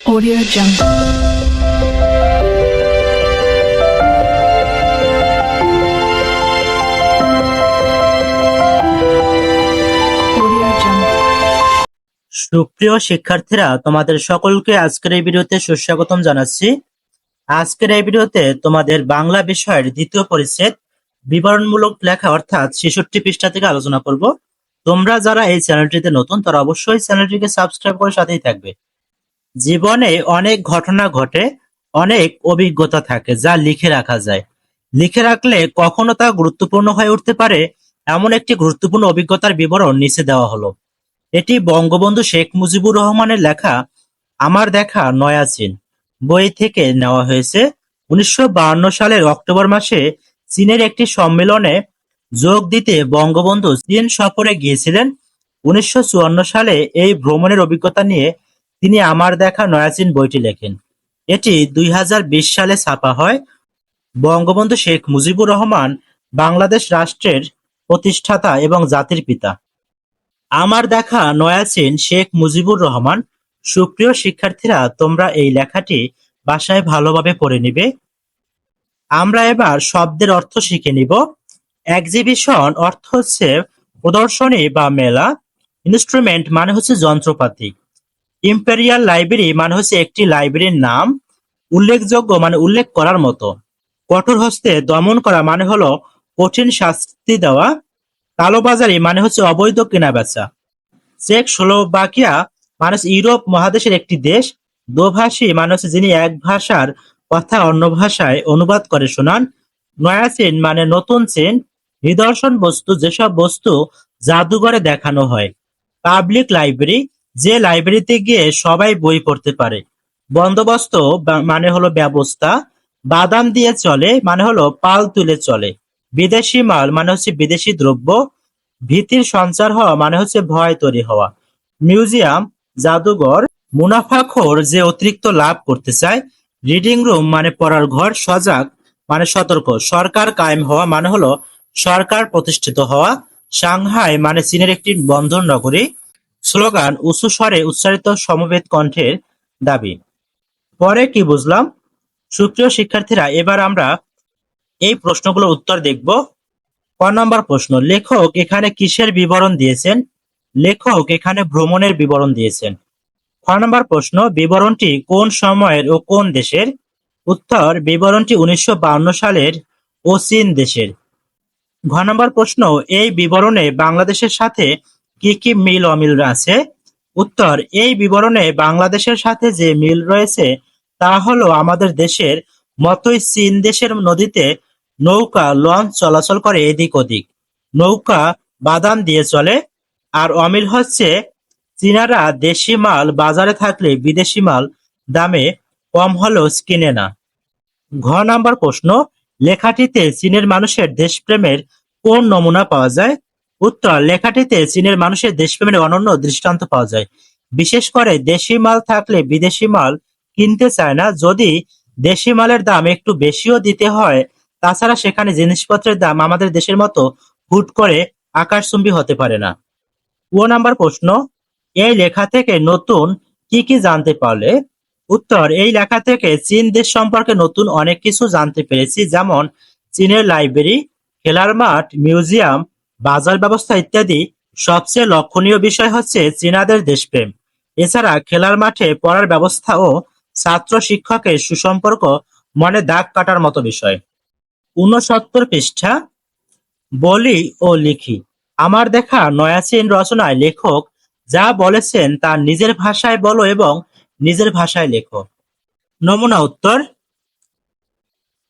Audio Jungle. সুপ্রিয় শিক্ষার্থীরা, তোমাদের সকলকে আজকের এই ভিডিওতে সুস্বাগতম জানাচ্ছি। আজকের এই ভিডিওতে তোমাদের বাংলা বিষয়ের দ্বিতীয় পরিচ্ছেদ, বিবরণমূলক লেখা অর্থাৎ ছেষট্টি পৃষ্ঠা থেকে আলোচনা করব। তোমরা যারা এই চ্যানেলটিতে নতুন, তারা অবশ্যই চ্যানেলটিকে সাবস্ক্রাইব করে সাথেই থাকবে। জীবনে অনেক ঘটনা ঘটে, অনেক অভিজ্ঞতা থাকে যা লিখে রাখা যায়। লিখে রাখলে কখনো তা গুরুত্বপূর্ণ হয়ে উঠতে পারে, এমন একটি গুরুত্বপূর্ণ অভিজ্ঞতার বিবরণ নিচে দেওয়া হলো। এটি বঙ্গবন্ধু শেখ মুজিবুর রহমানের লেখা আমার দেখা নয়া চীন বই থেকে নেওয়া হয়েছে। উনিশশো বায়ান্ন সালের অক্টোবর মাসে চীনের একটি সম্মেলনে যোগ দিতে বঙ্গবন্ধু চীন সফরে গিয়েছিলেন। উনিশশো চুয়ান্ন সালে এই ভ্রমণের অভিজ্ঞতা নিয়ে তিনি আমার দেখা নয়া চীন বইটি লেখেন। এটি দুই হাজার বিশ সালে ছাপা হয়। বঙ্গবন্ধু শেখ মুজিবুর রহমান বাংলাদেশ রাষ্ট্রের প্রতিষ্ঠাতা এবং জাতির পিতা। আমার দেখা নয়া চীন শেখ মুজিবুর রহমান, সুপ্রিয় শিক্ষার্থীরা, তোমরা এই লেখাটি বাসায় ভালোভাবে পড়ে নিবে। আমরা এবার শব্দের অর্থ শিখে নিব। এক্সিবিশন অর্থ হচ্ছে প্রদর্শনী বা মেলা। ইনস্ট্রুমেন্ট মানে হচ্ছে যন্ত্রপাতি। ইম্পেরিয়াল লাইব্রেরি মানে হচ্ছে একটি লাইব্রেরির নাম উল্লেখযোগ্য মানে উল্লেখ করার মতো। কঠোর হস্তে দমন করা মানে হলো কঠিন শাস্তি দেওয়া। কালোবাজারি মানে হচ্ছে অবৈধ কেনাবেচা। চেক স্লোভাকিয়া মানে ইউরোপ মহাদেশের একটি দেশ। দোভাষী মানে হচ্ছে যিনি এক ভাষার কথা অন্য ভাষায় অনুবাদ করে শোনান। নয়া চেন মানে নতুন চেন নিদর্শন বস্তু যেসব বস্তু জাদুঘরে দেখানো হয়। পাবলিক লাইব্রেরি যে লাইব্রেরিতে গিয়ে সবাই বই পড়তে পারে। বন্দোবস্ত মানে হলো ব্যবস্থা, বাদাম দিয়ে চলে মানে হলো পাল তুলে চলে। বিদেশি মাল মানে হচ্ছে বিদেশি দ্রব্য, ভীতির সঞ্চার হওয়া মানে হচ্ছে ভয় তৈরি হওয়া। মিউজিয়াম, জাদুঘর, মুনাফাখোর যে অতিরিক্ত লাভ করতে চায় রিডিং রুম মানে পড়ার ঘর, সজাগ মানে সতর্ক, সরকার কায়েম হওয়া মানে হলো সরকার প্রতিষ্ঠিত হওয়া, সাংহাই মানে চীনের একটি বন্ধন নগরী স্লোগান উঁচু স্বরে উচ্চারিত সমবেত কণ্ঠের দাবি। পরে কি বুঝলাম? সুপ্রিয় শিক্ষার্থীরা, এবার আমরা এই প্রশ্নগুলোর উত্তর দেখব। ক নম্বর প্রশ্ন, লেখক এখানে কিসের বিবরণ দিয়েছেন? লেখক এখানে ভ্রমণের বিবরণ দিয়েছেন। খ নম্বর প্রশ্ন, বিবরণটি কোন সময়ের ও কোন দেশের? উত্তর, বিবরণটি উনিশশো বায়ান্ন সালের ও চীন দেশের। ঘ নম্বর প্রশ্ন, এই বিবরণে বাংলাদেশের সাথে কি কি মিল অমিল আছে উত্তর, এই বিবরণে বাংলাদেশের সাথে যে মিল রয়েছে, তা হলো আমাদের দেশের মতোই চীন দেশের নদীতে নৌকা লঞ্চ চলাচল করে এদিক ওদিক। নৌকা বাদাম দিয়ে চলে, আর অমিল হচ্ছে চীনারা দেশি মাল বাজারে থাকলে বিদেশি মাল দামে কম হলেও কিনে না। ঘ নাম্বার প্রশ্ন, লেখাটিতে চীনের মানুষের দেশপ্রেমের কোন নমুনা পাওয়া যায়? উত্তর, লেখাটিতে চীনের মানুষের দেশপ্রেমের অনন্য দৃষ্টান্ত পাওয়া যায়। বিশেষ করে দেশি মাল থাকলে বিদেশি মাল কিনতে চায় না। যদি দেশি মালের দাম একটু বেশিও দিতে হয়, তাছাড়া সেখানে জিনিসপত্রের দাম আমাদের দেশের মতো হুট করে আকাশচুম্বী হতে পারে না। ও নাম্বার প্রশ্ন, এই লেখা থেকে নতুন কি কি জানতে পারলে? উত্তর, এই লেখা থেকে চীন দেশ সম্পর্কে নতুন অনেক কিছু জানতে পেরেছি। যেমন, চীনের লাইব্রেরি, খেলার মাঠ, মিউজিয়াম বাজার ব্যবস্থা ইত্যাদি সবচেয়ে লক্ষণীয় বিষয় হচ্ছে চীনাদের দেশপ্রেম। এছাড়া খেলার মাঠে পড়ার ব্যবস্থা ও ছাত্র শিক্ষকের সুসম্পর্ক, মনে দাগ কাটার মতো বিষয়। ঊনসত্তর পৃষ্ঠা, বলি ও লিখি। আমার দেখা নয়া চীন রচনায় লেখক যা বলেছেন তা নিজের ভাষায় বলো এবং নিজের ভাষায় লেখো। নমুনা উত্তর।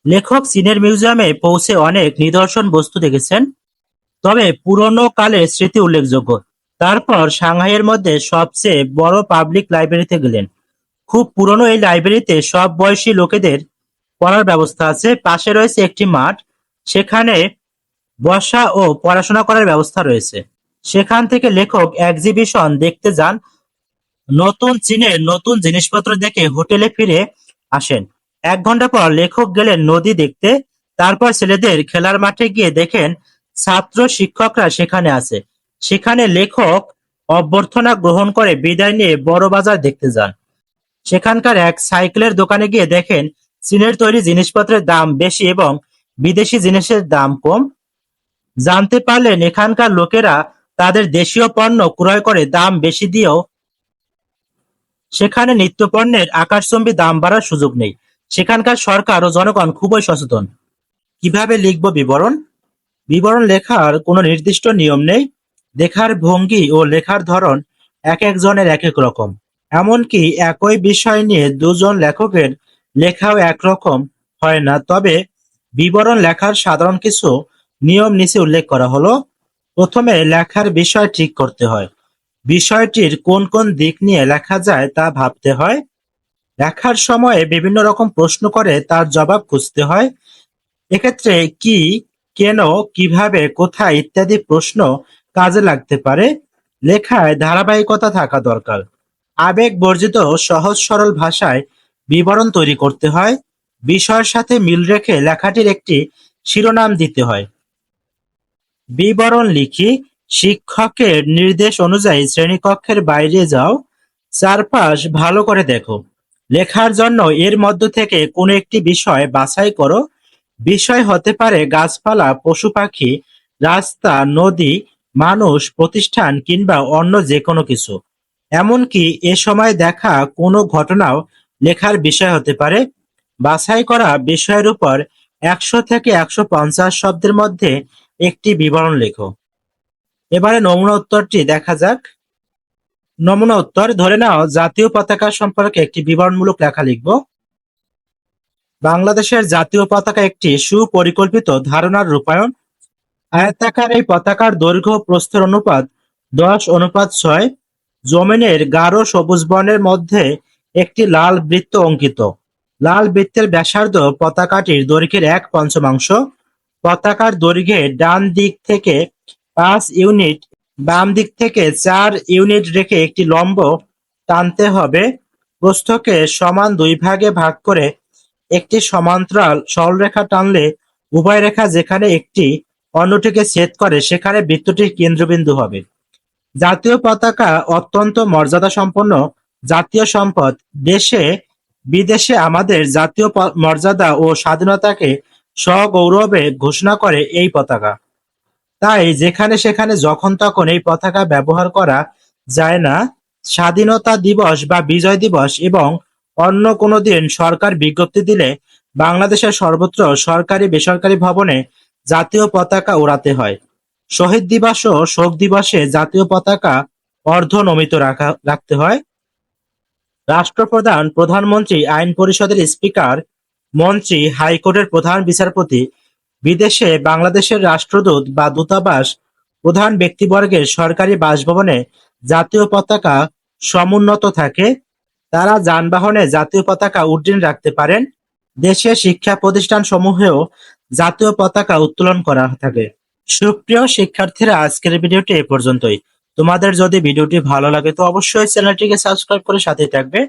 লেখক চীনের মিউজিয়ামে পৌঁছে অনেক নিদর্শন বস্তু দেখেছেন। তবে পুরনো কালের স্মৃতি উল্লেখযোগ্য। তারপর সাংহাইয়ের মধ্যে সবচেয়ে বড় পাবলিক লাইব্রেরিতে গেলেন। খুব পুরনো এই লাইব্রেরিতে সব বয়সী লোকেদের পড়ার ব্যবস্থা আছে। পাশে রয়েছে একটি মাঠ। সেখানে বসা ও পড়াশোনা করার ব্যবস্থা রয়েছে। সেখান থেকে লেখক এক্সিবিশন দেখতে যান। নতুন চীনের নতুন জিনিসপত্র দেখে হোটেলে ফিরে আসেন। এক ঘণ্টা পর লেখক গেলেন নদী দেখতে। তারপর ছেলেদের খেলার মাঠে গিয়ে দেখেন ছাত্র শিক্ষকরা সেখানে আছে। সেখানে লেখক অভ্যর্থনা গ্রহণ করে বিদায় নিয়ে বড় বাজার দেখতে যান। সেখানকার এক সাইকেলের দোকানে গিয়ে দেখেন, চীনের তৈরি জিনিসপত্রের দাম বেশি এবং বিদেশি জিনিসের দাম কম। জানতে পারলেন, এখানকার লোকেরা তাদের দেশীয় পণ্য ক্রয় করে দাম বেশি দিয়েও সেখানে নিত্যপণ্যের আকাশচম্বী দাম বাড়ার সুযোগ নেই। সেখানকার সরকার ও জনগণ খুবই সচেতন। কীভাবে লিখব বিবরণ? বিবরণ লেখার কোনো নির্দিষ্ট নিয়ম নেই। লেখার ভঙ্গি ও লেখার ধরন এক একজনের এক এক রকম। এমনকি একই বিষয় নিয়ে দুজন লেখকের লেখাও একরকম হয় না। তবে বিবরণ লেখার সাধারণ কিছু নিয়ম নিচে উল্লেখ করা হলো। প্রথমে লেখার বিষয় ঠিক করতে হয়। বিষয়টির কোন কোন দিক নিয়ে লেখা যায় তা ভাবতে হয়। লেখার সময়ে বিভিন্ন রকম প্রশ্ন করে তার জবাব খুঁজতে হয়। এক্ষেত্রে কি কেন, কীভাবে, কোথায় ইত্যাদি প্রশ্ন কাজে লাগতে পারে লেখায় ধারাবাহিকতা থাকা দরকার। আবেগ বর্জিত, সহজ, সরল ভাষায় বিবরণ তৈরি করতে হয়। বিষয়ের সাথে মিল রেখে লেখাটির একটি শিরোনাম দিতে হয়। বিবরণ লিখি, শিক্ষকের নির্দেশ অনুযায়ী শ্রেণীকক্ষের বাইরে যাও, চারপাশ ভালো করে দেখো। লেখার জন্য এর মধ্য থেকে কোনো একটি বিষয় বাছাই করো বিষয় হতে পারে গাছপালা, পশু পাখি, রাস্তা, নদী, মানুষ, প্রতিষ্ঠান কিংবা অন্য যে কোনো কিছু। এমনকি এ সময় দেখা কোনো ঘটনাও লেখার বিষয় হতে পারে। বাছাই করা বিষয়ের উপর একশো থেকে একশো পঞ্চাশ শব্দের মধ্যে একটি বিবরণ লেখো। এবারে নমুনা উত্তরটি দেখা যাক। নমুনা উত্তর ধরে নাও, জাতীয় পতাকা সম্পর্কে একটি বিবরণমূলক লেখা লিখব। বাংলাদেশের জাতীয় পতাকা একটি সুপরিকল্পিত ধারণার রূপায়ণ। আয়তাকার এই পতাকার দৈর্ঘ্য প্রস্থের অনুপাত দশ, অনুপাত ছয়। জমিনের গাঢ় সবুজ বর্ণের মধ্যে একটি লাল বৃত্ত অঙ্কিত। লাল বৃত্তের ব্যাসার্ধ পতাকাটির দৈর্ঘ্যের এক পঞ্চমাংশ। পতাকার দৈর্ঘ্যে ডান দিক থেকে পাঁচ ইউনিট, বাম দিক থেকে চার ইউনিট রেখে একটি লম্ব টানতে হবে। প্রস্থকে সমান দুই ভাগে ভাগ করে একটি সমান্তরাল সরলরেখা টানলে উভয় রেখা যেখানে একটি অন্যটিকে ছেদ করে, সেখানে বৃত্তটির কেন্দ্রবিন্দু হবে। জাতীয় পতাকা অত্যন্ত মর্যাদা সম্পন্ন জাতীয় সম্পদ। দেশে, বিদেশে আমাদের জাতীয় মর্যাদা ও স্বাধীনতাকে সগৌরবে ঘোষণা করে এই পতাকা। তাই যেখানে সেখানে যখন তখন এই পতাকা ব্যবহার করা যায় না। স্বাধীনতা দিবস বা বিজয় দিবস এবং অন্য কোনো দিন সরকার বিজ্ঞপ্তি দিলে বাংলাদেশের সর্বত্র সরকারি বেসরকারি ভবনে জাতীয় পতাকা উড়াতে হয়। শহীদ দিবস ও শোক দিবসে জাতীয় পতাকা অর্ধনমিত রাখা, রাখতে হয়। রাষ্ট্রপ্রধান, প্রধানমন্ত্রী, আইন পরিষদের স্পিকার, মন্ত্রী, হাইকোর্টের প্রধান বিচারপতি, বিদেশে বাংলাদেশের রাষ্ট্রদূত বা দূতাবাস, প্রধান ব্যক্তিবর্গের সরকারি বাসভবনে জাতীয় পতাকা সমুন্নত থাকে। তারা যানবাহনে জাতীয় পতাকা উড্ডীন রাখতে পারেন। দেশের শিক্ষা প্রতিষ্ঠান সমূহেও জাতীয় পতাকা উত্তোলন করা থাকে। সুপ্রিয় শিক্ষার্থীরা, আজকের ভিডিওটি এ পর্যন্তই। তোমাদের যদি ভিডিওটি ভালো লাগে তো অবশ্যই চ্যানেলটিকে সাবস্ক্রাইব করে সাথে থাকবে।